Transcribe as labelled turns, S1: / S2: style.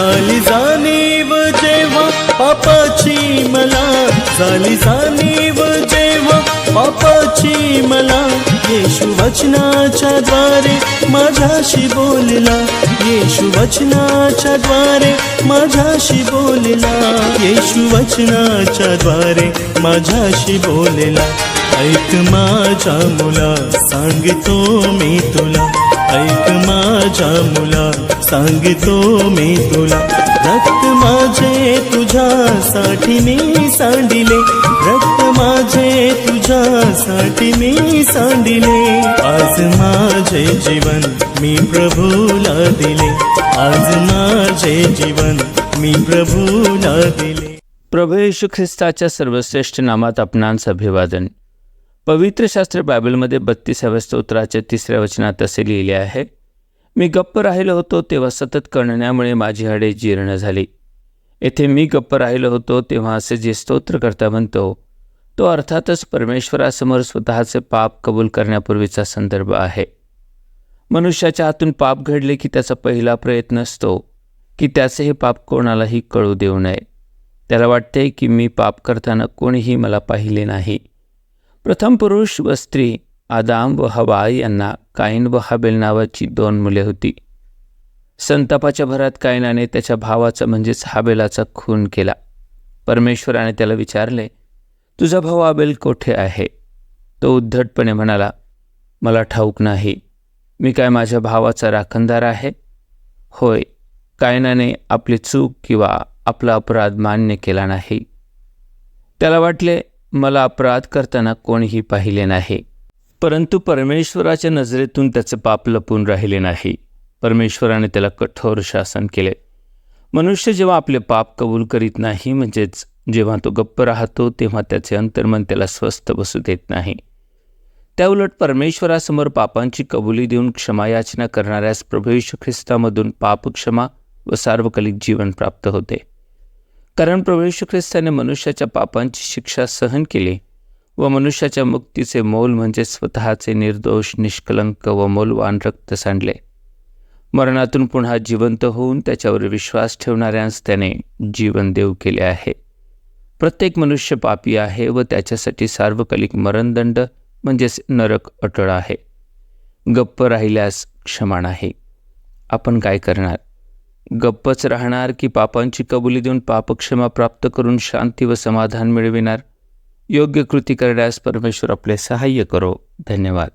S1: झाली जाणीव जेव्हा पापाची मला झाली जाणीव जेव्हा पापाची मला. येशू वचनाच्या द्वारे माझ्याशी बोलला येशू वचनाच्या द्वारे माझ्याशी बोलला. येशू वचनाच्या द्वारे माझ्याशी बोलला. ऐक माझ्या मुला सांगतो मी तुला. ऐक माझ्या मुला सांगतो मी तुला. रक्त माझे तुझ्यासाठी मी सांडिले. रक्त माझे तुझ्यासाठी मी सांडिले. आज माझे जीवन मी प्रभूला दिले. आज माझे जीवन मी प्रभूला दिले.
S2: प्रभू येशू ख्रिस्ताच्या सर्वश्रेष्ठ नामात आपणांस अभिवादन. पवित्र शास्त्र बायबलमध्ये बत्तीसाव्या स्तोत्राच्या तिसऱ्या वचनात असे लिहिले आहे मी गप्प राहिलो होतो तेव्हा सतत कणण्यामुळे माझी हाडे जीर्ण झाली. येथे मी गप्प राहिलो होतो तेव्हा असे जे स्तोत्रकर्ता म्हणतो तो अर्थातच परमेश्वरासमोर स्वतःचे पाप कबूल करण्यापूर्वीचा संदर्भ आहे. मनुष्याच्या हातून पाप घडले की त्याचा पहिला प्रयत्न असतो की त्याचे हे पाप कोणालाही कळू देऊ नये. त्याला वाटते की मी पाप करताना कोणीही मला पाहिले नाही. प्रथम पुरुष व स्त्री आदाम व हवा यांना काईन व हाबेल नावाची दोन मुले होती. संतापाच्या भरात कायनाने त्याच्या भावाचा म्हणजेच हाबेलाचा खून केला. परमेश्वराने त्याला विचारले तुझा भाऊ आबेल कोठे आहे? तो उद्धटपणे म्हणाला मला ठाऊक नाही. मी काय माझ्या भावाचा राखणदार आहे? होय. कायनाने आपली चूक किंवा आपला अपराध मान्य केला नाही. त्याला वाटले मला अपराध करताना कोणीही पाहिले नाही. परंतु परमेश्वराच्या नजरेतून त्याचे पाप लपून राहिले नाही. परमेश्वराने त्याला कठोर शासन केले. मनुष्य जेव्हा आपले पाप कबूल करीत नाही म्हणजेच जेव्हा तो गप्प राहतो तेव्हा त्याचे अंतर्मन त्याला स्वस्थ बसू देत नाही. त्याउलट परमेश्वरासमोर पापांची कबुली देऊन क्षमायाचना करणाऱ्यास प्रभू येशू ख्रिस्तामधून पापक्षमा व सार्वकालिक जीवन प्राप्त होते. कारण प्रभू ख्रिस्ताने मनुष्याच्या पापांची शिक्षा सहन केली व मनुष्याच्या मुक्तीचे मोल म्हणजे स्वतःचे निर्दोष निष्कलंक व मौलवान रक्त सांडले. मरणातून पुन्हा जिवंत होऊन त्याच्यावर विश्वास ठेवणाऱ्यांस त्याने जीवन देऊ केले आहे. प्रत्येक मनुष्य पापी आहे व त्याच्यासाठी सार्वकालिक मरणदंड म्हणजेच नरक अटळ आहे. गप्प राहिल्यास क्षमा नाही. आपण काय करणार? गप्पच राहणार की पापांची कबुली देऊन पापक्षमा प्राप्त करून शांती व समाधान मिळविणार? योग्य कृती करण्यास परमेश्वर आपले सहाय्य करो. धन्यवाद.